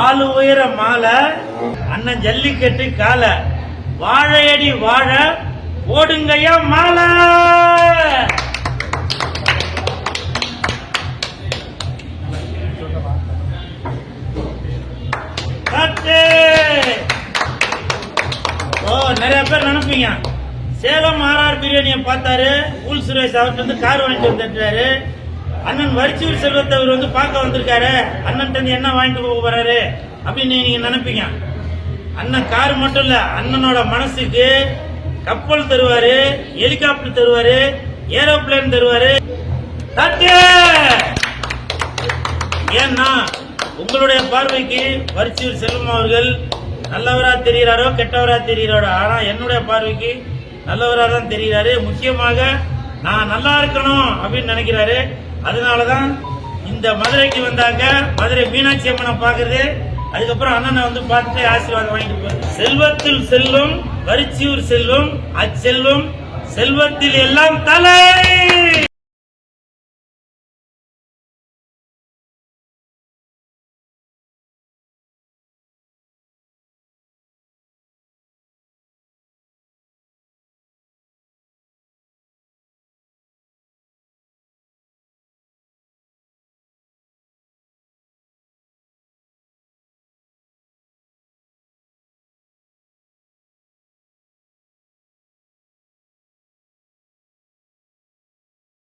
ஆளு உயர மாலை அண்ணன் ஜல்லிக்கட்டு காலை. வாழையடி வாழ ஓடுங்கய்யா மாலை! ஓ நிறைய பேர் நினைப்பீங்க. சேலம் ஆர்ஆர் பிரியாணியை பார்த்தாரு. உள் சுரேஷ் அவர்கிட்ட வந்து கார் வாங்கிட்டு வந்துட்டாரு. அண்ணன் வரிச்சூர் செல்வத்தை அவர் வந்து பார்க்க வந்திருக்காரு. அண்ணன் வந்து என்ன வாங்கிட்டு போக போறாரு அப்படின்னு நீங்க நினைப்பீங்க. அண்ணன் கார் மட்டும் இல்ல அண்ணனோட மனசுக்கு கப்பல் தருவாரு ஹெலிகாப்டர் தருவாரு ஏரோப்ளேன் தருவாரு. ஏன்னா உங்களுடைய பார்வைக்கு வரிச்சூர் செல்வம் அவர்கள் நல்லவரா தெரிகிறாரோ கெட்டவரா தெரிகிறாரோ ஆனா என்னுடைய பார்வைக்கு நல்லவரா தான் தெரிகிறாரு. முக்கியமாக நான் நல்லா இருக்கணும் அப்படின்னு நினைக்கிறாரு. அதனாலதான் இந்த மதுரைக்கு வந்தாங்க மதுரை மீனாட்சி அம்மனை பாக்குறது அதுக்கப்புறம் அண்ணனை வந்து பார்த்துட்டு ஆசீர்வாதம் வாங்கிட்டு போறது செல்வத்தில் செல்வம் வரிச்சியூர் செல்வம் அச்செல்வம் செல்வத்தில் எல்லாம் தலை!